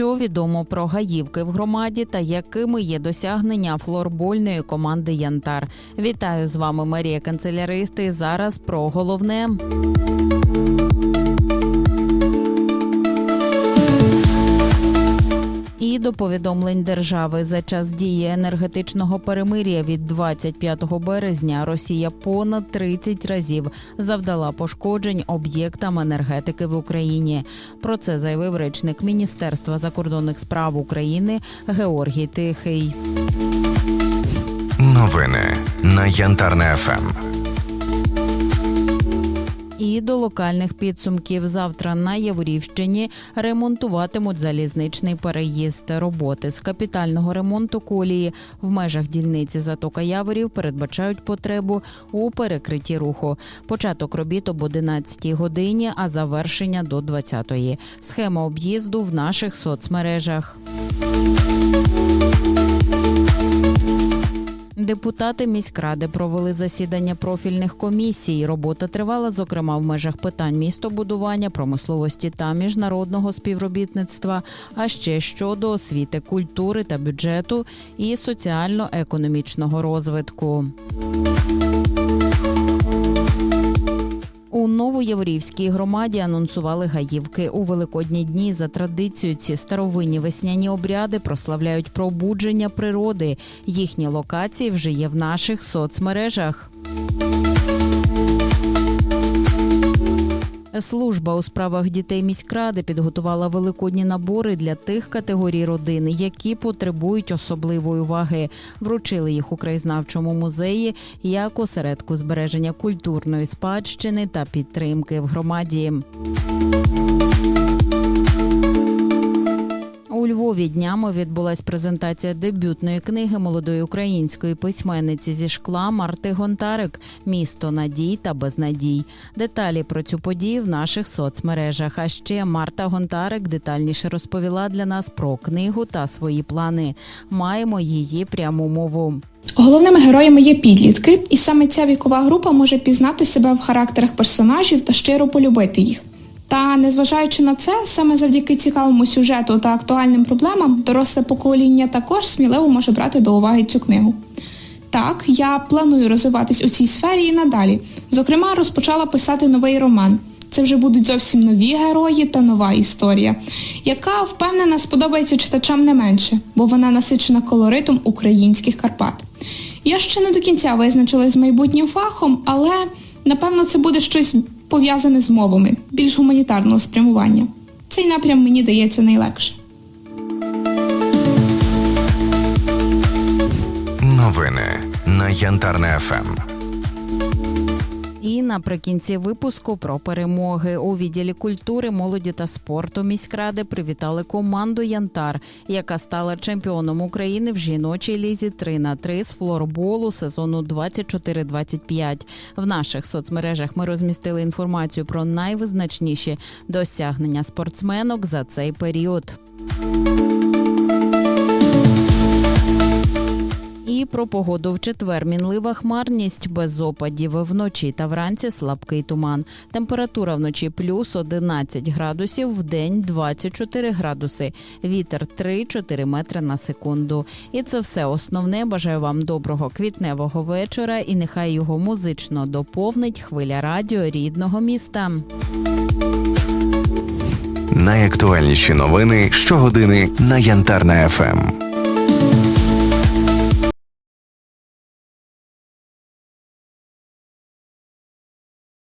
Що відомо про гаївки в громаді та якими є досягнення флорбольної команди Янтар? Вітаю з вами Марія Канцеляристи. Зараз про головне. І до повідомлень держави за час дії енергетичного перемир'я від 25 березня Росія понад 30 разів завдала пошкоджень об'єктам енергетики в Україні. Про це заявив речник Міністерства закордонних справ України Георгій Тихий. Новини на Янтарне ФМ. І до локальних підсумків завтра на Яворівщині ремонтуватимуть залізничний переїзд. Роботи з капітального ремонту колії в межах дільниці Затока Яворів передбачають потребу у перекритті руху. Початок робіт об 11 годині, а завершення до 20-ї. Схема об'їзду в наших соцмережах. Депутати міськради провели засідання профільних комісій. Робота тривала, зокрема, в межах питань містобудування, промисловості та міжнародного співробітництва, а ще щодо освіти, культури та бюджету і соціально-економічного розвитку. У Новоєврівській громаді анонсували гаївки у великодні дні. За традицією ці старовинні весняні обряди прославляють пробудження природи. Їхні локації вже є в наших соцмережах. Служба у справах дітей міськради підготувала великодні набори для тих категорій родин, які потребують особливої уваги. Вручили їх у краєзнавчому музеї як осередку збереження культурної спадщини та підтримки в громаді. Львові днями відбулась презентація дебютної книги молодої української письменниці зі шкла Марти Гонтарик Місто надій та безнадій. Деталі про цю подію в наших соцмережах. А ще Марта Гонтарик детальніше розповіла для нас про книгу та свої плани. Маємо її пряму мову. Головними героями є підлітки, і саме ця вікова група може пізнати себе в характерах персонажів та щиро полюбити їх. Та незважаючи на це, саме завдяки цікавому сюжету та актуальним проблемам, доросле покоління також сміливо може брати до уваги цю книгу. Так, я планую розвиватись у цій сфері і надалі. Зокрема, розпочала писати новий роман. Це вже будуть зовсім нові герої та нова історія, яка, впевнена, сподобається читачам не менше, бо вона насичена колоритом українських Карпат. Я ще не до кінця визначилась з майбутнім фахом, але напевно це буде щось пов'язане з мовами, більш гуманітарного спрямування. Цей напрям мені дається найлегше. Новини на Янтарне ФМ. Наприкінці випуску про перемоги у відділі культури, молоді та спорту міськради привітали команду Янтар, яка стала чемпіоном України в жіночій лізі 3 на 3 з флорболу сезону 24-25. В наших соцмережах ми розмістили інформацію про найвизначніші досягнення спортсменок за цей період. Про погоду в четвер мінлива хмарність без опадів. Вночі та вранці слабкий туман. Температура вночі плюс 11 градусів, в день 24 градуси. Вітер 3-4 метри на секунду. І це все основне. Бажаю вам доброго квітневого вечора і нехай його музично доповнить хвиля радіо рідного міста. Найактуальніші новини щогодини на Янтарне ФМ.